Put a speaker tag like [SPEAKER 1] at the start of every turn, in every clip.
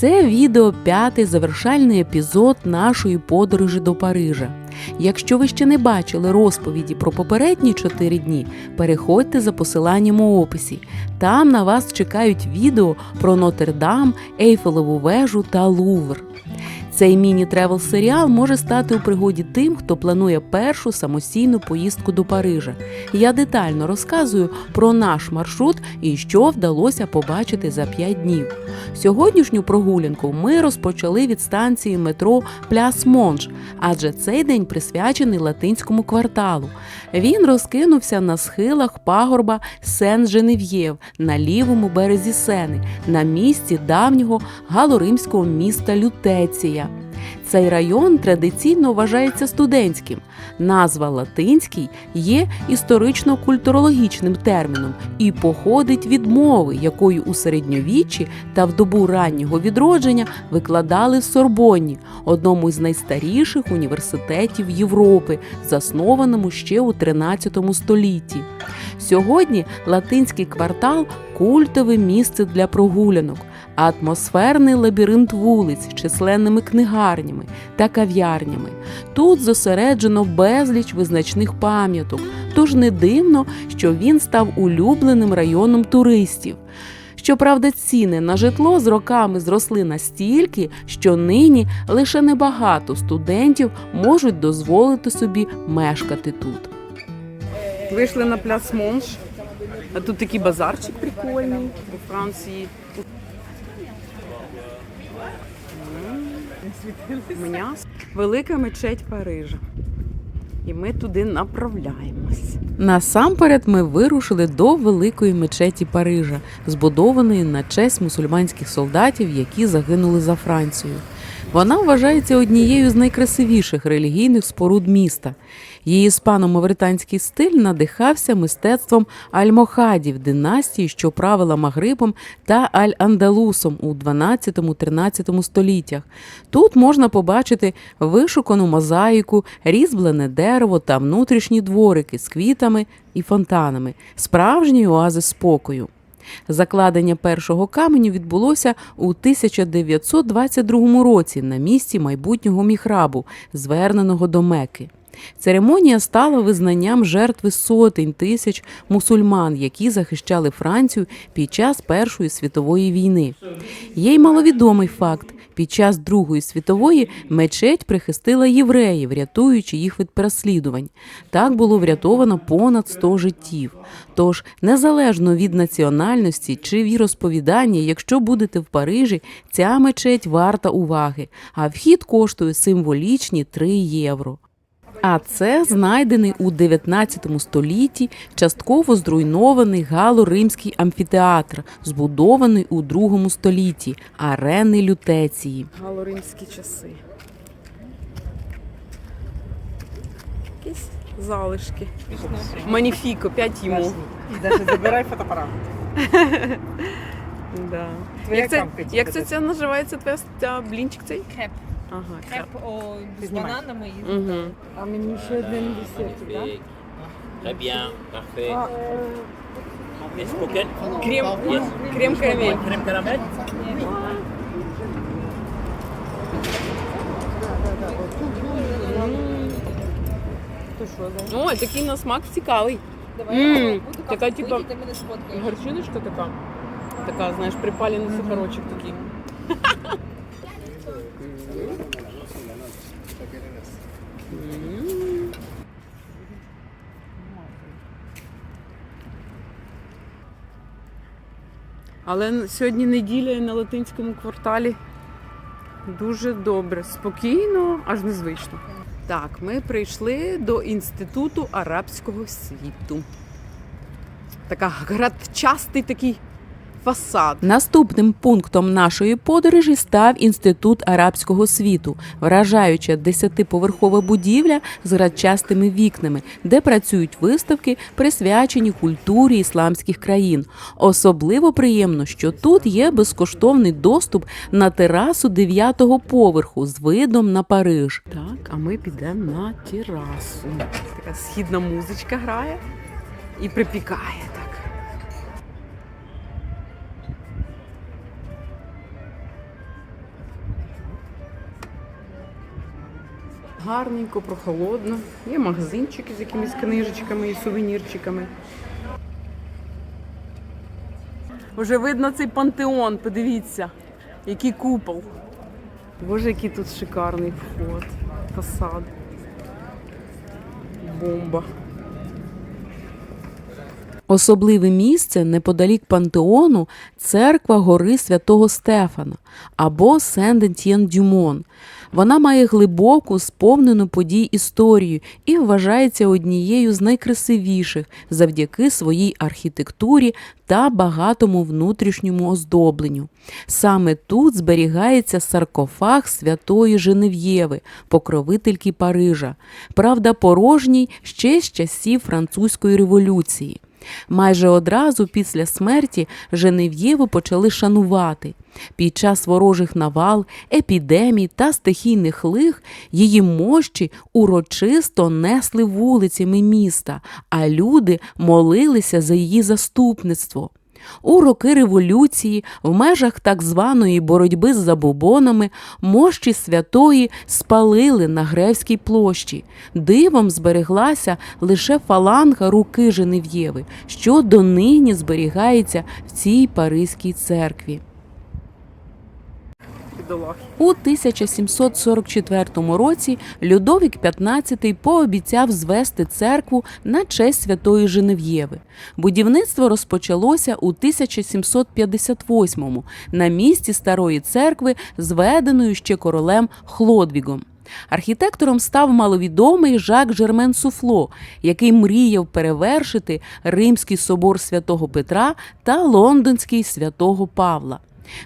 [SPEAKER 1] Це відео п'ятий завершальний епізод нашої подорожі до Парижа. Якщо ви ще не бачили розповіді про попередні чотири дні, переходьте за посиланням у описі. Там на вас чекають відео про Нотр-Дам, Ейфелеву вежу та Лувр. Цей міні-тревел серіал може стати у пригоді тим, хто планує першу самостійну поїздку до Парижа. Я детально розказую про наш маршрут і що вдалося побачити за 5 днів. Сьогоднішню прогулянку ми розпочали від станції метро Пляс Монж, адже цей день присвячений латинському кварталу. Він розкинувся на схилах пагорба Сен-Женев'єв на лівому березі Сени, на місці давнього галоримського міста Лютеція. Цей район традиційно вважається студентським. Назва латинський є історично-культурологічним терміном і походить від мови, якою у середньовіччі та в добу раннього відродження викладали в Сорбонні, одному з найстаріших університетів Європи, заснованому ще у 13 столітті. Сьогодні латинський квартал культове місце для прогулянок, атмосферний лабіринт вулиць з численними книгарнями та кав'ярнями. Тут зосереджено безліч визначних пам'яток, тож не дивно, що він став улюбленим районом туристів. Щоправда, ціни на житло з роками зросли настільки, що нині лише небагато студентів можуть дозволити собі мешкати тут. Вийшли на пляс Монш, а тут такий базарчик прикольний у Франції. М'ясо. Велика мечеть Парижа. І ми туди направляємось. Насамперед ми вирушили до великої мечеті Парижа, збудованої на честь мусульманських солдатів, які загинули за Францію. Вона вважається однією з найкрасивіших релігійних споруд міста. Її іспано-мавританський стиль надихався мистецтвом альмохадів династії, що правила Магрибом та Аль-Андалусом у 12-13 століттях. Тут можна побачити вишукану мозаїку, різьблене дерево та внутрішні дворики з квітами і фонтанами, справжній оази спокою. Закладення першого каменю відбулося у 1922 році на місці майбутнього міхрабу, зверненого до Меки. Церемонія стала визнанням жертви сотень тисяч мусульман, які захищали Францію під час Першої світової війни. Є й маловідомий факт: під час Другої світової мечеть прихистила євреїв, рятуючи їх від переслідувань. Так було врятовано понад 100 життів. Тож, незалежно від національності чи віросповідання, якщо будете в Парижі, ця мечеть варта уваги, а вхід коштує символічні 3 євро. А це знайдений у 19 столітті частково зруйнований гало-римський амфітеатр, збудований у другому столітті арени лютеції. Гало-римські часи. Якісь залишки. Маніфіко, 5 йому.
[SPEAKER 2] Даже забирай фотоапарат.
[SPEAKER 1] Да. Як це, як це, це називається твоя блінчик цей?
[SPEAKER 3] Креп.
[SPEAKER 1] Ага,
[SPEAKER 3] Креп о, з бананами і
[SPEAKER 1] Угу.
[SPEAKER 2] А мені ще один десерт, так?
[SPEAKER 4] Très bien, parfait.
[SPEAKER 2] А,
[SPEAKER 4] Miss Pocket,
[SPEAKER 1] Крем,
[SPEAKER 4] Yes.
[SPEAKER 1] крем карамель.
[SPEAKER 4] crème caramel
[SPEAKER 2] то що, да?
[SPEAKER 1] Ой, такий на смак цікавий.
[SPEAKER 3] Давай
[SPEAKER 1] М,
[SPEAKER 3] я буду
[SPEAKER 1] така,
[SPEAKER 3] капку
[SPEAKER 1] типа,
[SPEAKER 3] пити, ти мене сфоткаєш.
[SPEAKER 1] Горчиночка така. Така, знаєш, припалений сухарочок такий. Але сьогодні неділя і на латинському кварталі дуже добре, спокійно, аж незвично. Так, ми прийшли до Інституту арабського світу. Така градчастий такий фасад. Наступним пунктом нашої подорожі став інститут арабського світу, вражаюча десятиповерхова будівля з градчастими вікнами, де працюють виставки, присвячені культурі ісламських країн. Особливо приємно, що тут є безкоштовний доступ на терасу дев'ятого поверху з видом на Париж. Так, а ми підемо на терасу. Така східна музичка грає і припікає
[SPEAKER 2] Гарненько, прохолодно. Є магазинчики з якимись книжечками і сувенірчиками. Вже видно цей пантеон, подивіться, який купол. Боже, який тут шикарний вход, фасад. Бомба.
[SPEAKER 1] Особливе місце неподалік пантеону церква гори святого Стефана або Сен-Етьєн-Дюмон. Вона має глибоку, сповнену подій історію і вважається однією з найкрасивіших завдяки своїй архітектурі та багатому внутрішньому оздобленню. Саме тут зберігається саркофаг святої Женев'єви, покровительки Парижа, правда, порожній ще з часів французької революції. Майже одразу після смерті Женев'єву почали шанувати. Під час ворожих навал, епідемій та стихійних лих її мощі урочисто несли вулицями міста, а люди молилися за її заступництво. У роки революції, в межах так званої боротьби з забобонами, мощі святої спалили на Гревській площі. Дивом збереглася лише фаланга руки Женев'єви, що донині зберігається в цій Паризькій церкві. У 1744 році Людовік XV пообіцяв звести церкву на честь святої Женев'єви. Будівництво розпочалося у 1758-му на місці старої церкви, зведеної ще королем Хлодвігом. Архітектором став маловідомий Жак Жермен Суфло, який мріяв перевершити Римський собор святого Петра та Лондонський святого Павла.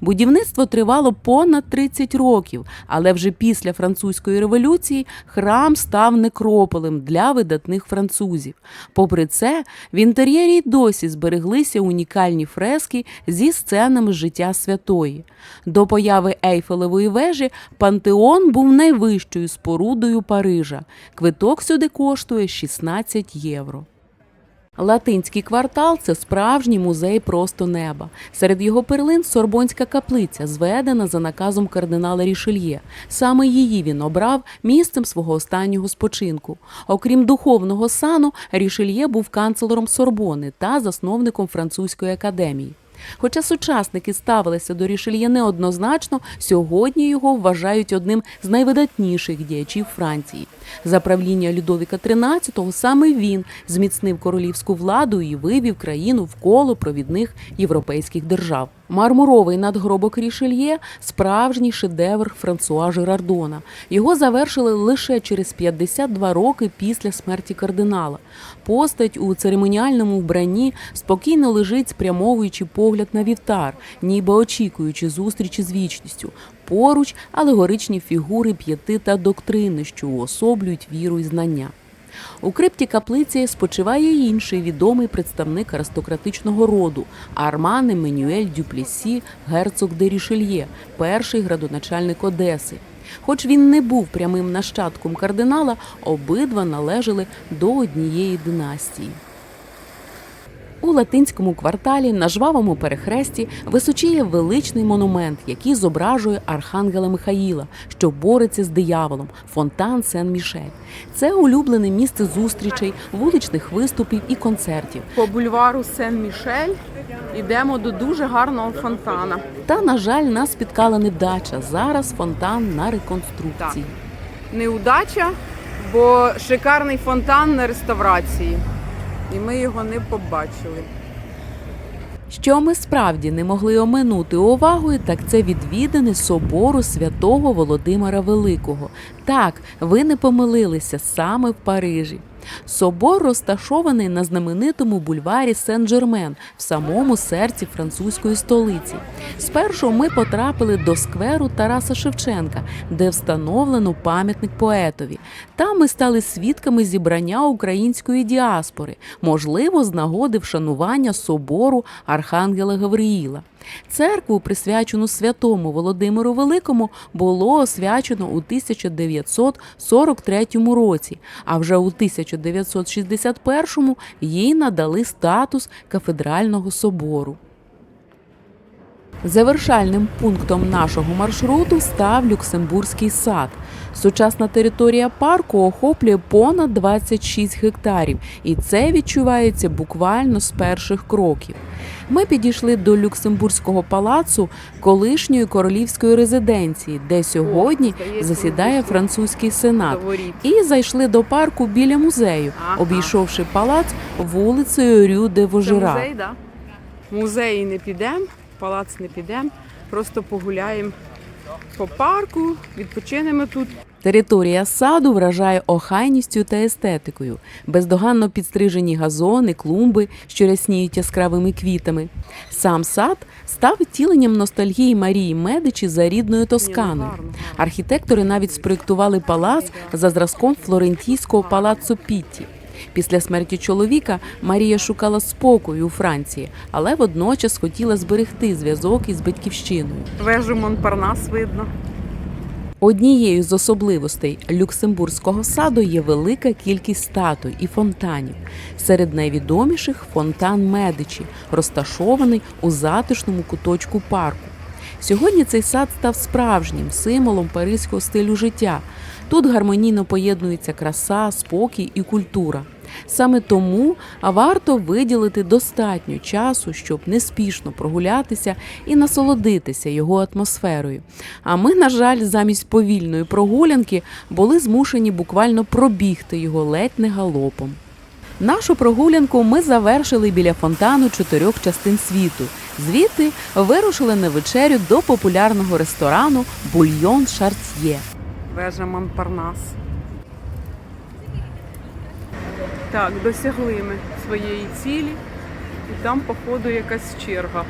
[SPEAKER 1] Будівництво тривало понад 30 років, але вже після французької революції храм став некрополем для видатних французів. Попри це, в інтер'єрі досі збереглися унікальні фрески зі сценами життя святої. До появи Ейфелевої вежі пантеон був найвищою спорудою Парижа. Квиток сюди коштує 16 євро. Латинський квартал це справжній музей просто неба. Серед його перлин Сорбонська каплиця, зведена за наказом кардинала Рішельє. Саме її він обрав місцем свого останнього спочинку. Окрім духовного сану, Рішельє був канцлером Сорбони та засновником французької академії. Хоча сучасники ставилися до Рішельє неоднозначно, сьогодні його вважають одним з найвидатніших діячів Франції. За правління Людовіка XIII саме він зміцнив королівську владу і вивів країну в коло провідних європейських держав. Мармуровий надгробок Рішельє справжній шедевр Франсуа Жерардона. Його завершили лише через 52 роки після смерті кардинала. Постать у церемоніальному вбранні спокійно лежить, спрямовуючи погляд на вівтар, ніби очікуючи зустрічі з вічністю. Поруч алегоричні фігури п'яти та доктрини, що уособлюють віру і знання. У крипті каплиці спочиває інший відомий представник аристократичного роду Арман Еммануель Дюплесі, герцог де Рішельє, перший градоначальник Одеси. Хоч він не був прямим нащадком кардинала, обидва належали до однієї династії. У латинському кварталі на жвавому перехресті височіє величний монумент, який зображує архангела Михаїла, що бореться з дияволом фонтан Сен-Мішель. Це улюблене місце зустрічей, вуличних виступів і концертів.
[SPEAKER 2] По бульвару Сен-Мішель йдемо до дуже гарного фонтана.
[SPEAKER 1] Та, на жаль, нас спіткала невдача. Зараз фонтан на реконструкції.
[SPEAKER 2] Неудача, бо шикарний фонтан на реставрації. І ми його не побачили.
[SPEAKER 1] Що ми справді не могли оминути увагою, так це відвідини собору святого Володимира Великого. Так, ви не помилилися саме в Парижі. Собор розташований на знаменитому бульварі Сен-Жермен в самому серці французької столиці. Спершу ми потрапили до скверу Тараса Шевченка, де встановлено пам'ятник поетові. Там ми стали свідками зібрання української діаспори, можливо, з нагоди вшанування собору Архангела Гавриїла. Церкву, присвячену святому Володимиру Великому, було освячено у 1943 році, а вже у 1961 їй надали статус кафедрального собору. Завершальним пунктом нашого маршруту став Люксембурзький сад. Сучасна територія парку охоплює понад 26 гектарів, і це відчувається буквально з перших кроків. Ми підійшли до Люксембурзького палацу колишньої королівської резиденції, де сьогодні засідає французький сенат. І зайшли до парку біля музею, обійшовши палац вулицею Рю де Вожера.
[SPEAKER 2] Музей не підемо, палац не підемо, просто погуляємо по парку, відпочинемо тут.
[SPEAKER 1] Територія саду вражає охайністю та естетикою, бездоганно підстрижені газони, клумби, що рясніють яскравими квітами. Сам сад став втіленням ностальгії Марії Медичі за рідною Тосканою.
[SPEAKER 2] гарно.
[SPEAKER 1] Архітектори навіть спроєктували палац за зразком флорентійського палаццо Пітті. Після смерті чоловіка Марія шукала спокою у Франції, але водночас хотіла зберегти зв'язок із батьківщиною.
[SPEAKER 2] Вежу Монпарнас видно.
[SPEAKER 1] Однією з особливостей Люксембурзького саду є велика кількість статуй і фонтанів. Серед найвідоміших фонтан Медичі, розташований у затишному куточку парку. Сьогодні цей сад став справжнім символом паризького стилю життя. Тут гармонійно поєднується краса, спокій і культура. Саме тому варто виділити достатньо часу, щоб неспішно прогулятися і насолодитися його атмосферою. А ми, на жаль, замість повільної прогулянки були змушені буквально пробігти його ледь не галопом. Нашу прогулянку ми завершили біля фонтану чотирьох частин світу. Звідти вирушили на вечерю до популярного ресторану Бульйон Шартьє.
[SPEAKER 2] Вежа Монпарнас. Так, досягли ми своєї цілі, і там, походу, якась черга.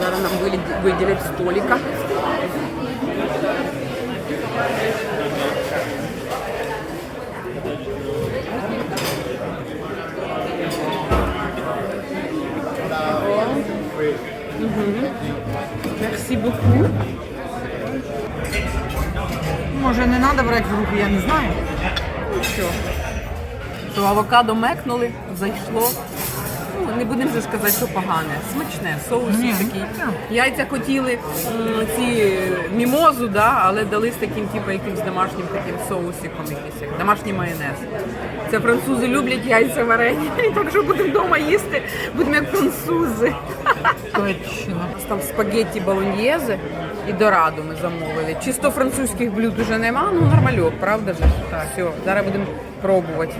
[SPEAKER 2] Зараз нам виділять столика. Merci beaucoup.
[SPEAKER 3] Може, не треба брати в руки, я не знаю.
[SPEAKER 2] Що? То авокадо мекнули, зайшло. Ну, не будемо вже ж казати, що погане. Смачне, соус
[SPEAKER 3] Ні,
[SPEAKER 2] такий. Яйця хотіли м, ці мімозу, да, але дали з таким, типу, якимсь домашнім таким соусиком, якийсь, як домашній майонез. Це французи люблять яйця варені. І так що будемо вдома їсти, будемо як французи.
[SPEAKER 3] Точно.
[SPEAKER 2] У нас там спагетті болоньєзе і дораду ми замовили. Чисто французьких блюд уже нема, ну нормальок, правда ж? Так, все, зараз будемо пробувати.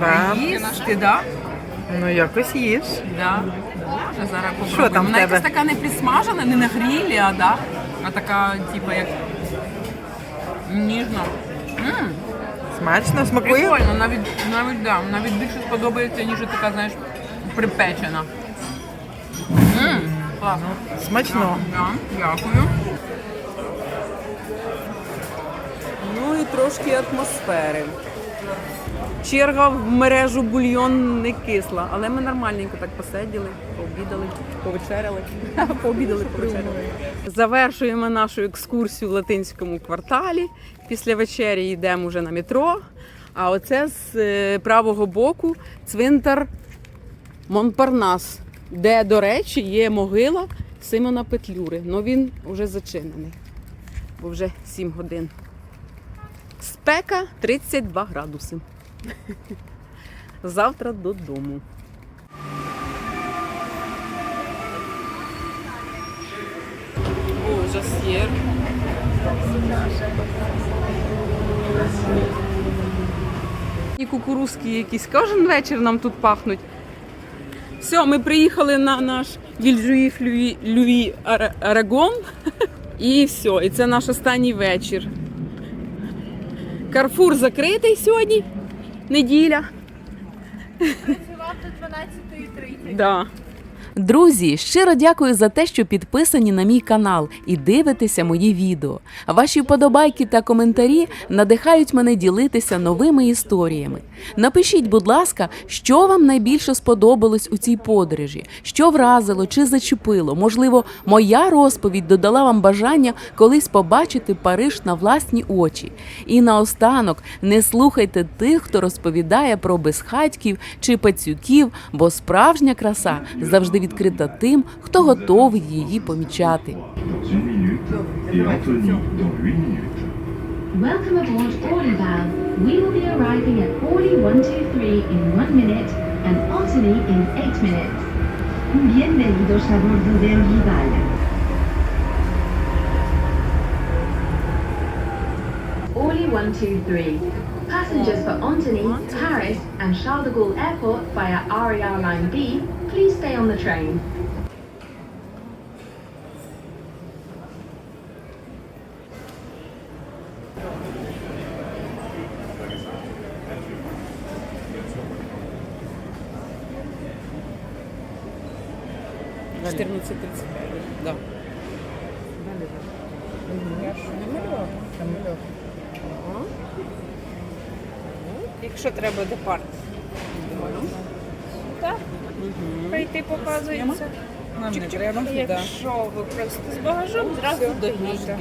[SPEAKER 3] Да.
[SPEAKER 2] Їсти, да?
[SPEAKER 3] Ну якось їж.
[SPEAKER 2] Да. Боже, зараз попробуємо.
[SPEAKER 3] Що там в
[SPEAKER 2] Вона
[SPEAKER 3] тебе?
[SPEAKER 2] якась така не присмажена, не на грілі, а, да? а така, типу, як ніжна. М,
[SPEAKER 3] Смачно, смакує?
[SPEAKER 2] Прикольно, навіть, навіть, да, навіть більше сподобається, ніж така, знаєш, припечена. Класно.
[SPEAKER 3] Смачно.
[SPEAKER 2] Дякую. Ну і трошки атмосфери. Черга в мережу бульйон не кисла, але ми нормальненько так посиділи, пообідали, повечеряли. Пообідали, повечеряли. Завершуємо нашу екскурсію в латинському кварталі. Після вечері йдемо вже на метро. А оце з е, правого боку цвинтар Монпарнас, де, до речі, є могила Симона Петлюри. Ну він вже зачинений, бо вже 7 годин. Спека 32 градуси. Завтра додому. О, жасєр. І кукурузки якісь. Кожен вечір нам тут пахнуть. Все, ми приїхали на наш Вільжуїф Люї, Люї Арагон. І все, і це наш останній вечір. Карфур закритий сьогодні. Неділя.
[SPEAKER 3] Працював до 12.30.
[SPEAKER 2] Да.
[SPEAKER 1] Друзі, щиро дякую за те, що підписані на мій канал і дивитеся мої відео. Ваші вподобайки та коментарі надихають мене ділитися новими історіями. Напишіть, будь ласка, що вам найбільше сподобалось у цій подорожі, що вразило чи зачепило. Можливо, моя розповідь додала вам бажання колись побачити Париж на власні очі. І наостанок не слухайте тих, хто розповідає про безхатьків чи пацюків, бо справжня краса завжди відкрита тим, хто готовий її помічати.
[SPEAKER 5] 8.
[SPEAKER 6] Welcome aboard Orlyval. We will be arriving at Orly 123 in one minute and Antony in eight minutes. Bienvenidos a bordo de Orlyval. Orly 123. Passengers for Antony, Paris and Charles de Gaulle Airport via RER Line B, please stay on the train.
[SPEAKER 2] Да.
[SPEAKER 7] Якщо треба департ. Так? Прийти показується.
[SPEAKER 2] Нам не треба.
[SPEAKER 7] Якщо ви просто з багажом, зразу до гейта.